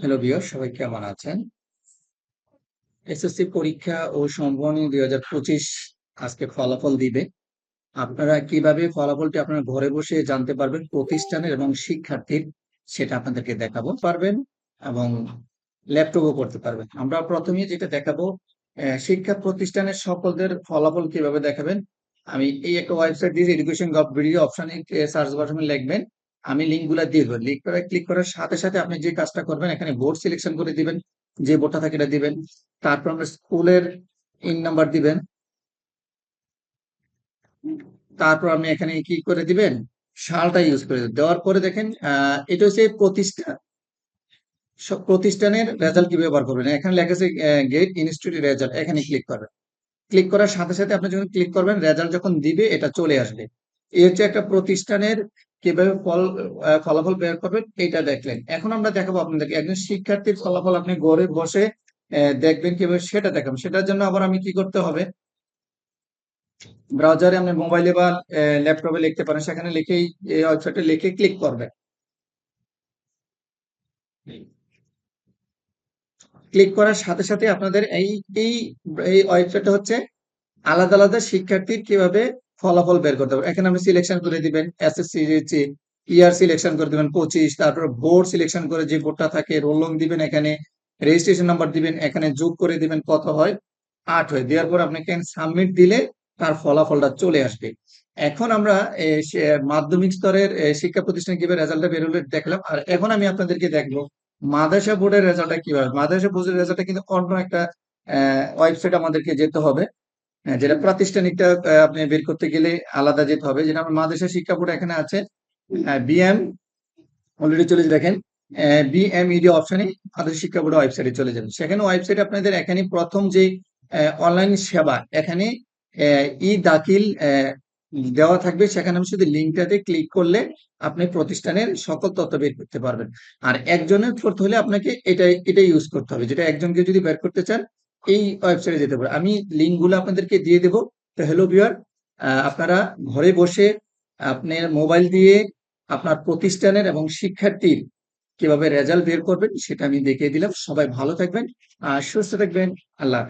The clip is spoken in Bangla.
হ্যালো ভিউয়ার সবাই কেমন আছেন? এসএসসি পরীক্ষা ও সম্মানী দুই হাজার পঁচিশ আজকে ফলাফল দিবে। আপনারা কীভাবে ফলাফলটি আপনারা ঘরে বসে জানতে পারবেন, প্রতিষ্ঠানের এবং শিক্ষার্থীর, সেটা আপনাদেরকে দেখাবো পারবেন এবং ল্যাপটপও করতে পারবেন। আমরা প্রথমে যেটা দেখাবো শিক্ষা প্রতিষ্ঠানের সকলদের ফলাফল কীভাবে দেখাবেন, আমি এই একটা ওয়েবসাইট দিয়ে এডুকেশন গভ ভিডিও অপশনে সার্চ বাটনে লিখবেন। আমি লিঙ্কগুলা দিয়ে দেবো। লিঙ্ক করে ক্লিক করার সাথে সাথে আপনি যে কাজটা করবেন, এখানে বোর্ড সিলেকশন করে দিবেন, যে বোর্ডটা থাকে এটা দিবেন। তারপর আমরা স্কুলের ইন নাম্বার দিবেন। তারপর আপনি এখানে কি করে দিবেন? সালটা ইউজ করে। দেওয়ার পরে দেখেন এটা হচ্ছে প্রতিষ্ঠান সব প্রতিষ্ঠানের রেজাল্ট কীভাবে বার করবেন? এখানে লেখা গেট ইনস্টিটিউট রেজাল্ট এখানে ক্লিক করবেন। ক্লিক করার সাথে সাথে আপনি যখন ক্লিক করবেন রেজাল্ট যখন দিবে, এটা চলে আসবে। এই হচ্ছে একটা প্রতিষ্ঠানের কীভাবে ফল ফলাফল বের করবেন এটা দেখলেন। এখন আমরা দেখাবো আপনাদেরকে একজন শিক্ষার্থীর ফলাফল আপনি ঘরে বসে দেখবেন কীভাবে সেটা দেখাবো। সেটার জন্য আবার আমি কি করতে হবে? ব্রাউজারে আপনি মোবাইলে বা ল্যাপটপে লিখতে পারেন। সেখানে লিখেই, এই ওয়েবসাইটে লিখে ক্লিক করবেন। ক্লিক করার সাথে সাথে আপনাদের এই এই ওয়েবসাইটটা হচ্ছে আলাদা আলাদা শিক্ষার্থীর কীভাবে ফলাফল বের করতে হবে এখানে আপনি সিলেকশন করে দিবেন এসএসসি ইয়ার সিলেকশন করে দিবেন, পঁচিশ, তারপর বোর্ড সিলেকশন করে যে বোর্ডটা থাকে রোল নং দিবেন এখানে রেজিস্ট্রেশন নাম্বার দিবেন, এখানে যোগ করে দিবেন কত হয়? আট হয়। দেওয়ার পর আপনি সাবমিট দিলে তার ফলাফলটা চলে আসবে। এখন আমরা মাধ্যমিক স্তরের শিক্ষা প্রতিষ্ঠানে কীভাবে রেজাল্টটা বেরোলে দেখলাম। আর এখন আমি আপনাদেরকে দেখব, মাদ্রাসা বোর্ডের রেজাল্টটা কীভাবে? মাদ্রাসা বোর্ডের রেজাল্টটা কিন্তু অন্য একটা ওয়েবসাইট আমাদেরকে যেতে হবে। হ্যাঁ, যেটা প্রাতিষ্ঠানিকটা আপনি বের করতে গেলে আলাদা যেতে হবে। যেটা আমার মাদ্রাসা শিক্ষা বোর্ড এখানে আছে বিএম অলরেডি চলে দেখেন বিএমইডি অপশনে মাদ্রাসা শিক্ষা বোর্ড ওয়েবসাইটে চলে যাবেন সেখানে ওয়েবসাইট আপনাদের এখানে প্রথম যে অনলাইন সেবা এখানে ই দাখিল দেওয়া থাকবে। সেখানে আমি শুধু লিঙ্কটাতে ক্লিক করলে আপনি প্রতিষ্ঠানের সকল তথ্য বের করতে পারবেন। আর একজনের করতে হলে আপনাকে এটা এটা ইউজ করতে হবে। যেটা একজনকে যদি বের করতে চান এই ওয়েবসাইটে যেতে পারে। আমি লিঙ্কগুলো আপনাদেরকে দিয়ে দেবো। তো হ্যালো ভিওয়ার আপনারা ঘরে বসে আপনার মোবাইল দিয়ে আপনার প্রতিষ্ঠানের এবং শিক্ষার্থীর কীভাবে রেজাল্ট বের করবেন সেটা আমি দেখিয়ে দিলাম। সবাই ভালো থাকবেন আর সুস্থ থাকবেন। আল্লাহ